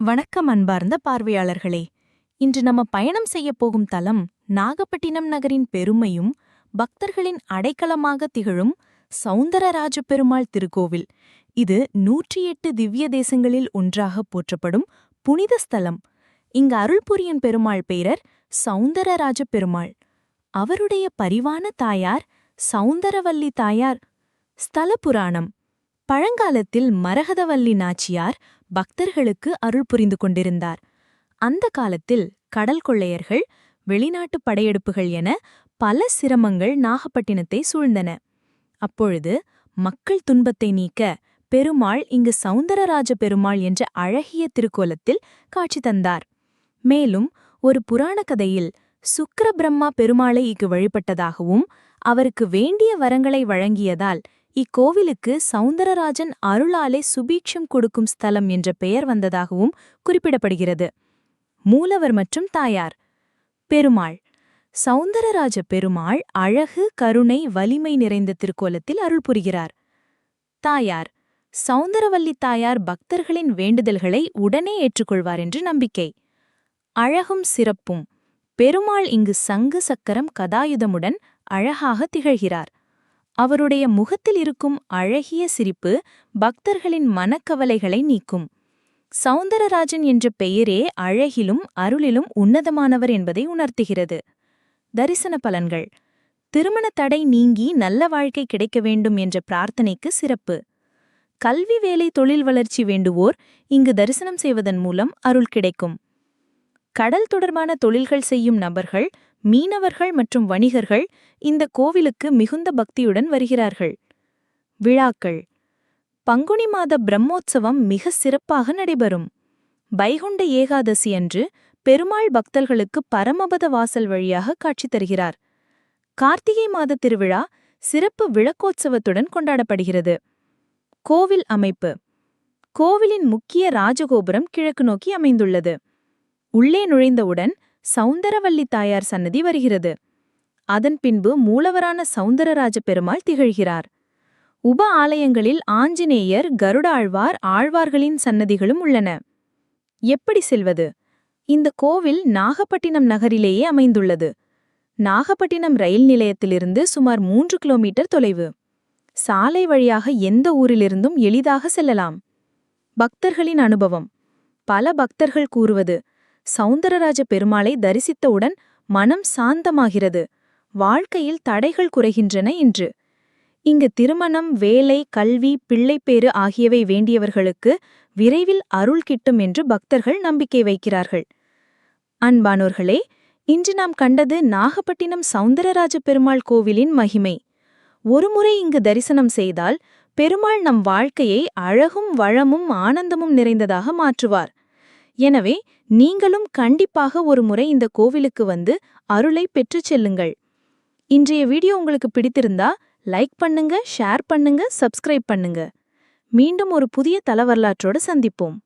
வணக்கம் அன்பார்ந்த பார்வையாளர்களே. இன்று நம்ம பயணம் செய்யப் போகும் தலம் நாகப்பட்டினம் நகரின் பெருமையும் பக்தர்களின் அடைக்கலமாக திகழும் சவுந்தரராஜ பெருமாள் திருக்கோவில். இது நூற்றி எட்டு திவ்ய தேசங்களில் ஒன்றாக போற்றப்படும் புனித ஸ்தலம். இங்கு அருள் புரியும் பெருமாள் பேரர் சவுந்தரராஜ பெருமாள் அவருடைய பரிவான தாயார் சௌந்தரவல்லி தாயார். ஸ்தல புராணம். பழங்காலத்தில் மரகதவல்லி நாச்சியார் பக்தர்களுக்கு அருள் புரிந்து கொண்டிருந்தார். அந்த காலத்தில் கடல் கொள்ளையர்கள் வெளிநாட்டு படையெடுப்புகள் என பல சிரமங்கள் நாகப்பட்டினத்தை சூழ்ந்தன. அப்பொழுது மக்கள் துன்பத்தை நீக்க பெருமாள் இங்கு சவுந்தரராஜ பெருமாள் என்ற அழகிய திருக்கோலத்தில் காட்சி தந்தார். மேலும் ஒரு புராண கதையில் சுக்கிர பிரம்மா பெருமாளை இங்கு வழிபட்டதாகவும் அவருக்கு வேண்டிய வரங்களை வழங்கியதால் இக்கோவிலுக்கு சௌந்தரராஜன் அருளாலே சுபீட்சம் கொடுக்கும் ஸ்தலம் என்ற பெயர் வந்ததாகவும் குறிப்பிடப்படுகிறது. மூலவர் மற்றும் தாயார். பெருமாள். சவுந்தரராஜ பெருமாள் அழகு கருணை வலிமை நிறைந்த திருக்கோலத்தில் அருள் புரிகிறார். தாயார். சௌந்தரவல்லி தாயார் பக்தர்களின் வேண்டுதல்களை உடனே ஏற்றுக்கொள்வார் என்று நம்பிக்கை. அழகும் சிறப்பும். பெருமாள் இங்கு சங்கு சக்கரம் கதாயுதமுடன் அழகாக திகழ்கிறார். அவருடைய முகத்தில் இருக்கும் அழகிய சிரிப்பு பக்தர்களின் மனக்கவலைகளை நீக்கும். சௌந்தரராஜன் என்ற பெயரே அழகிலும் அருளிலும் உன்னதமானவர் என்பதை உணர்த்துகிறது. தரிசன பலன்கள். திருமண தடை நீங்கி நல்ல வாழ்க்கை கிடைக்க வேண்டும் என்ற பிரார்த்தனைக்கு சிறப்பு. கல்வி வேலை தொழில் வளர்ச்சி வேண்டுவோர் இங்கு தரிசனம் செய்வதன் மூலம் அருள் கிடைக்கும். கடல் தொடர்பான தொழில்கள் செய்யும் நபர்கள் மீனவர்கள் மற்றும் வணிகர்கள் இந்த கோவிலுக்கு மிகுந்த பக்தியுடன் வருகிறார்கள். விழாக்கள். பங்குனி மாத பிரம்மோற்சவம் மிக சிறப்பாக நடைபெறும். வைகுண்ட ஏகாதசி அன்று பெருமாள் பக்தர்களுக்கு பரமபத வாசல் வழியாக காட்சி தருகிறார். கார்த்திகை மாத திருவிழா சிறப்பு விளக்கோற்சவத்துடன் கொண்டாடப்படுகிறது. கோவில் அமைப்பு. கோவிலின் முக்கிய ராஜகோபுரம் கிழக்கு நோக்கி அமைந்துள்ளது. உள்ளே நுழைந்தவுடன் சௌந்தரவல்லி தாயார் சன்னதி வருகிறது. அதன் பின்பு மூலவரான சௌந்தரராஜ பெருமாள் திகழ்கிறார். உப ஆலயங்களில் ஆஞ்சநேயர் கருடாழ்வார் ஆழ்வார்களின் சன்னதிகளும் உள்ளன. எப்படி செல்வது? இந்த கோவில் நாகப்பட்டினம் நகரிலேயே அமைந்துள்ளது. நாகப்பட்டினம் ரயில் நிலையத்திலிருந்து சுமார் மூன்று கிலோமீட்டர் தொலைவு. சாலை வழியாக எந்த ஊரிலிருந்தும் எளிதாக செல்லலாம். பக்தர்களின் அனுபவம். பல பக்தர்கள் கூறுவது சௌந்தரராஜ பெருமாளை தரிசித்தவுடன் மனம் சாந்தமாகிறது. வாழ்க்கையில் தடைகள் குறைகின்றன என்று இங்கு திருமணம் வேலை கல்வி பிள்ளைப்பேறு ஆகியவை வேண்டியவர்களுக்கு விரைவில் அருள் கிட்டும் என்று பக்தர்கள் நம்பிக்கை வைக்கிறார்கள். அன்பானோர்களே இன்று நாம் கண்டது நாகப்பட்டினம் சௌந்தரராஜ பெருமாள் கோவிலின் மகிமை. ஒருமுறை இங்கு தரிசனம் செய்தால் பெருமாள் நம் வாழ்க்கையை அழகும் வளமும் ஆனந்தமும் நிறைந்ததாக மாற்றுவார். எனவே நீங்களும் கண்டிப்பாக ஒரு முறை இந்த கோவிலுக்கு வந்து அருளை பெற்றுச் செல்லுங்கள். இன்றைய வீடியோ உங்களுக்கு பிடித்திருந்தா லைக் பண்ணுங்க ஷேர் பண்ணுங்க சப்ஸ்கிரைப் பண்ணுங்க. மீண்டும் ஒரு புதிய தலவரலாற்றோடு சந்திப்போம்.